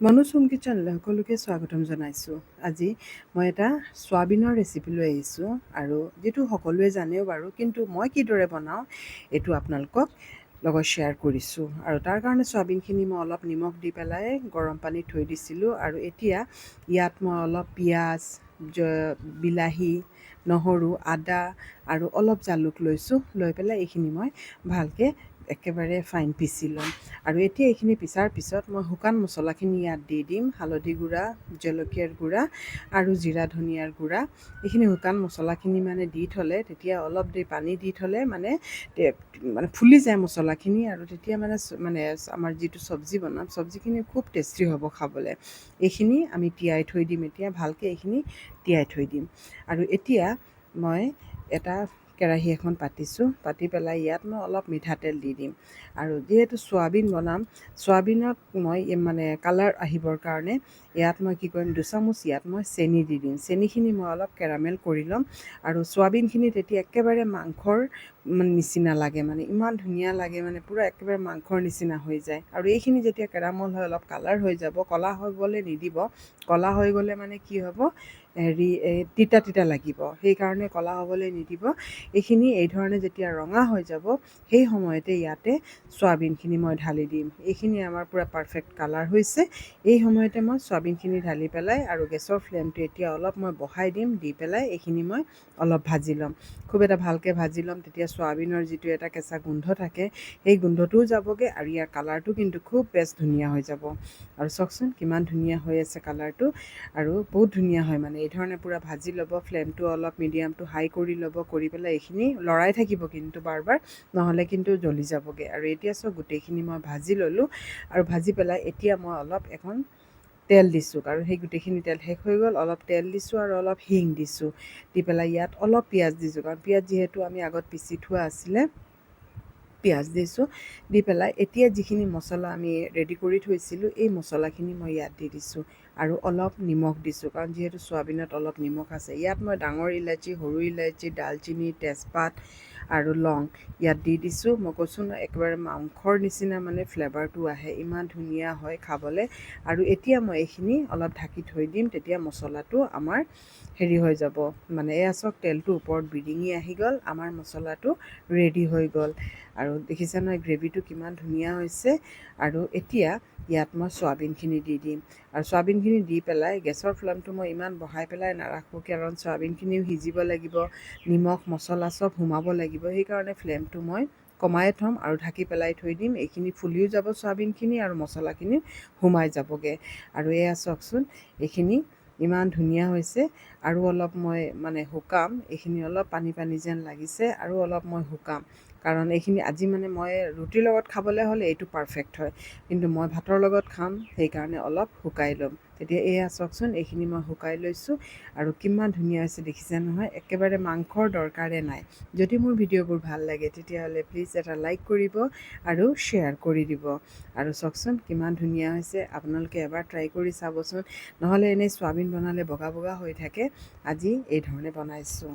মনোচুম কিটচেনলৈ সকলোকে স্বাগতম জনাইছোঁ। আজি মই এটা চয়াবিনৰ ৰেচিপি লৈ আহিছোঁ আৰু যিটো সকলোৱে জানেও বাৰু কিন্তু মই কিদৰে বনাওঁ এইটো আপোনালোকক লগত শ্বেয়াৰ কৰিছোঁ। আৰু তাৰ কাৰণে চয়াবিনখিনি মই অলপ নিমখ দি পেলাই গৰম পানীত থৈ দিছিলোঁ আৰু এতিয়া ইয়াত মই অলপ পিঁয়াজ বিলাহী নহৰু আদা আৰু অলপ জালুক লৈছোঁ লৈ পেলাই এইখিনি মই ভালকৈ একেবাৰে ফাইন পিচি ল'ম। আৰু এতিয়া এইখিনি পিছাৰ পিছত মই শুকান মছলাখিনি ইয়াত দি দিম, হালধি গুড়া, জলকীয়াৰ গুড়া আৰু জিৰা ধনিয়াৰ গুড়া। এইখিনি শুকান মছলাখিনি মানে দি থ'লে, তেতিয়া অলপ দেৰি পানী দি থ'লে মানে মানে ফুলি যায় মছলাখিনি আৰু তেতিয়া মানে মানে আমাৰ যিটো চব্জি বনাম, চব্জিখিনি খুব টেষ্টি হ'ব খাবলৈ। এইখিনি আমি তিয়াই থৈ দিম, এতিয়া ভালকৈ এইখিনি তিয়াই থৈ দিম। আৰু এতিয়া মই এটা কেৰাহী এখন পাতিছোঁ পাতি পেলাই ইয়াত মই অলপ মিঠাতেল দি দিম। আৰু যিহেতু চয়াবিন বনাম চয়াবিনত মই মানে কালাৰ আহিবৰ কাৰণে ইয়াত মই কি কৰিম দুচামুচ ইয়াত মই চেনি দি দিম। চেনিখিনি মই অলপ কেৰামেল কৰি ল'ম আৰু চয়াবিনখিনি তেতিয়া একেবাৰে মাংসৰ নিচিনা লাগে মানে ইমান ধুনীয়া লাগে মানে পূৰা একেবাৰে মাংসৰ নিচিনা হৈ যায়। আৰু এইখিনি যেতিয়া কেৰামল হৈ অলপ কালাৰ হৈ যাব ক'লা হৈ গ'লে নিদিব ক'লা হৈ গ'লে মানে কি হ'ব হেৰি তিতা তিতা লাগিব। সেইকাৰণে ক'লা হ'বলৈ নিদিব। এইখিনি এই ধৰণে যেতিয়া ৰঙা হৈ যাব সেই সময়তে ইয়াতে চয়াবিনখিনি মই ঢালি দিম। এইখিনি আমাৰ পূৰা পাৰফেক্ট কালাৰ হৈছে। এই সময়তে মই চয়াবিনখিনি ঢালি পেলাই আৰু গেছৰ ফ্লেমটো এতিয়া অলপ মই বঢ়াই দিম দি পেলাই এইখিনি মই অলপ ভাজি ল'ম। খুব এটা ভালকৈ ভাজি ল'ম তেতিয়া চয়াবিনৰ যিটো এটা কেঁচা গোন্ধ থাকে সেই গোন্ধটোও যাবগৈ আৰু ইয়াৰ কালাৰটো কিন্তু খুব বেষ্ট ধুনীয়া হৈ যাব। আৰু চাওকচোন কিমান ধুনীয়া হৈ আছে কালাৰটো আৰু বহুত ধুনীয়া হয় মানে এই ধৰণে পূৰা ভাজি ল'ব ফ্লেমটো অলপ মিডিয়ামটো হাই কৰি ল'ব কৰি পেলাই এইখিনি লৰাই থাকিব কিন্তু বাৰ বাৰ নহ'লে কিন্তু জ্বলি যাবগৈ। আৰু এতিয়া চাওক গোটেইখিনি মই ভাজি ল'লোঁ আৰু ভাজি পেলাই এতিয়া মই অলপ এখন তেল দিছোঁ আৰু সেই গোটেইখিনি তেল শেষ হৈ গ'ল। অলপ তেল দিছোঁ আৰু অলপ হিং দিছোঁ। দি পেলাই ইয়াত অলপ পিঁয়াজ দিছোঁ। কাৰণ পিঁয়াজ যিহেতু আমি আগত পিচি থোৱা আছিলে পিঁয়াজ দিছোঁ দি পেলাই এতিয়া যিখিনি মছলা আমি ৰেডি কৰি থৈছিলোঁ এই মছলাখিনি মই ইয়াত দি দিছোঁ। আৰু অলপ নিমখ দিছোঁ কাৰণ যিহেতু চয়াবিনত অলপ নিমখ আছে। ইয়াত মই ডাঙৰ ইলাচি সৰু ইলাচি ডালচিনি তেজপাত আৰু লং। ইয়াত দি দিছোঁ। মই কৈছোঁ ন একেবাৰে মাংসৰ নিচিনা মানে ফ্লেভাৰটো আহে ইমান ধুনীয়া হয় খাবলৈ। আৰু এতিয়া মই এইখিনি অলপ ঢাকি থৈ দিম তেতিয়া মছলাটো আমাৰ হেৰি হৈ যাব। মানে এয়া চাওক তেলটো ওপৰত বিৰিঙি আহি গ'ল আমাৰ মছলাটো ৰেডি হৈ গ'ল। আৰু দেখিছে নহয় গ্ৰেভিটো কিমান ধুনীয়া হৈছে। আৰু এতিয়া ইয়াত মই চয়াবিনখিনি দি দিম। আৰু চয়াবিনখিনি দি পেলাই গেছৰ ফ্লেমটো মই ইমান বঢ়াই পেলাই নাৰাখোঁ কাৰণ চয়াবিনখিনিও সিজিব লাগিব নিমখ মছলা চব সোমাব লাগিব। সেইকাৰণে ফ্লেমটো মই কমাই থ'ম আৰু ঢাকি পেলাই থৈ দিম। এইখিনি ফুলিও যাব চয়াবিনখিনি আৰু মছলাখিনি সোমাই যাবগৈ। আৰু এয়া চাওকচোন এইখিনি ইমান ধুনীয়া হৈছে আৰু অলপ মই মানে শুকাম। এইখিনি অলপ পানী পানী যেন লাগিছে আৰু অলপ মই শুকাম। কাৰণ এইখিনি আজি মানে মই ৰুটিৰ লগত খাবলৈ হ'লে এইটো পাৰফেক্ট হয়। কিন্তু মই ভাতৰ লগত খাম সেইকাৰণে অলপ শুকাই ল'ম। তেতিয়া এয়া চাওকচোন এইখিনি মই শুকাই লৈছোঁ আৰু কিমান ধুনীয়া হৈছে দেখিছে নহয় একেবাৰে মাংসৰ দৰকাৰে নাই। যদি মোৰ ভিডিঅ'বোৰ ভাল লাগে তেতিয়াহ'লে প্লিজ এটা লাইক কৰিব আৰু শ্বেয়াৰ কৰি দিব। আৰু চাওকচোন কিমান ধুনীয়া হৈছে আপোনালোকে এবাৰ ট্ৰাই কৰি চাবচোন। নহ'লে এনেই চয়াবিন বনালে বগা বগা হৈ থাকে আজি এই ধৰণে বনাইছোঁ।